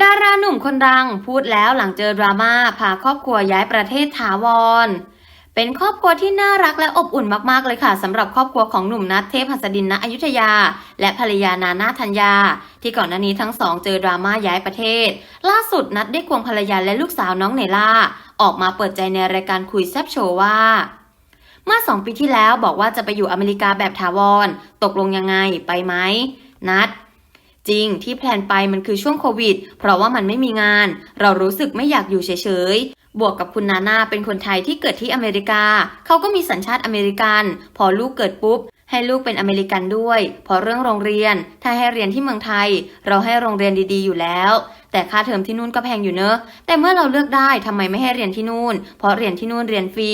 ดาราหนุ่มคนดังพูดแล้วหลังเจอดราม่าพาครอบครัวย้ายประเทศถาวร เป็นครอบครัวที่น่ารักและอบอุ่นมากๆเลยค่ะสำหรับครอบครัวของหนุ่มนัทเทพหัสดินณอยุธยา และภรรยานานาธัญญา ที่ก่อนหน้านี้ทั้งสองเจอดราม่าย้ายประเทศ ล่าสุดนัทได้ควงภรรยาและลูกสาวน้องเนล่า ออกมาเปิดใจในรายการคุยแซบโชว์ว่าเมื่อสองปีที่แล้วบอกว่าจะไปอยู่อเมริกาแบบถาวร ตกลงยังไงไปไหมนัด จริงที่แพลนไปมันคือช่วงโควิด เพราะว่ามันไม่มีงาน เรารู้สึกไม่อยากอยู่เฉยๆ บวกกับคุณนาน่าเป็นคนไทยที่เกิดที่อเมริกา เขาก็มีสัญชาติอเมริกัน พอลูกเกิดปุ๊บ ให้ลูกเป็นอเมริกันด้วย พอเรื่องโรงเรียน ถ้าให้เรียนที่เมืองไทย เราให้โรงเรียนดีๆอยู่แล้ว แต่ค่าเทอมที่นู่นก็แพงอยู่เนอะ แต่เมื่อเราเลือกได้ทำไมไม่ให้เรียนที่นู่น เพราะเรียนที่นู่นเรียนฟรี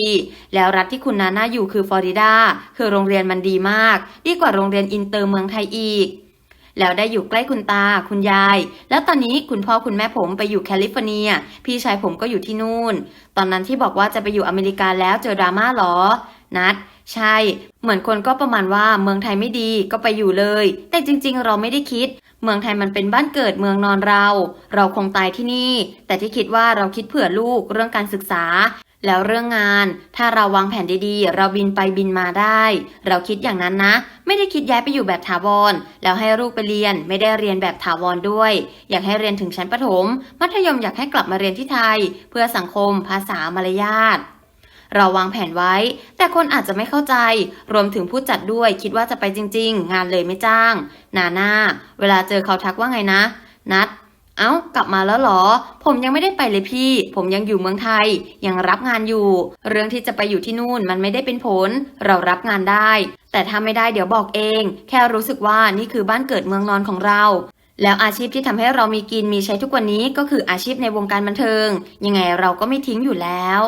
แล้วรัฐที่คุณนาน่าอยู่คือฟลอริดา คือโรงเรียนมันดีมาก ดีกว่าโรงเรียนอินเตอร์เมืองไทยอีก แล้วได้อยู่ใกล้คุณตา คุณยาย แล้วตอนนี้คุณพ่อคุณแม่ผมไปอยู่แคลิฟอร์เนีย พี่ชายผมก็อยู่ที่นู่น ตอนนั้นที่บอกว่าจะไปอยู่อเมริกาแล้วเจอดราม่าเหรอ นัดใช่ เหมือนคนก็ประมาณว่าเมืองไทยไม่ดีก็ไปอยู่เลย แต่จริง ๆ เราไม่ได้คิด เมืองไทยมันเป็นบ้านเกิดเมืองนอนเรา เราคงตายที่นี่ แต่ที่คิดว่าเราคิดเผื่อลูกเรื่องการศึกษา แล้วเรื่องงาน ถ้าเราวางแผนดีๆ เราบินไปบินมาได้ เราคิดอย่างนั้นนะ ไม่ได้คิดย้ายไปอยู่แบบถาวร แล้วให้ลูกไปเรียน ไม่ได้เรียนแบบถาวรด้วย อยากให้เรียนถึงชั้นประถม มัธยมอยากให้กลับมาเรียนที่ไทย เพื่อสังคม ภาษามารยาทเราวางแผนไว้ แต่คนอาจจะไม่เข้าใจ รวมถึงผู้จัดด้วยคิดว่าจะไปจริง ๆ งานเลยไม่จ้าง นาหน่าเวลาเจอเขาทักว่าไงนะ นัด เอ้ากลับมาแล้วเหรอ ผมยังไม่ได้ไปเลยพี่ ผมยังอยู่เมืองไทย ยังรับงานอยู่ เรื่องที่จะไปอยู่ที่นู่นมันไม่ได้เป็นผล เรารับงานได้ แต่ถ้าไม่ได้เดี๋ยวบอกเอง แค่รู้สึกว่านี่คือบ้านเกิดเมืองนอนของเรา แล้วอาชีพที่ทำให้เรามีกินมีใช้ทุกวันนี้ก็คืออาชีพในวงการบันเทิง ยังไงเราก็ไม่ทิ้งอยู่แล้ว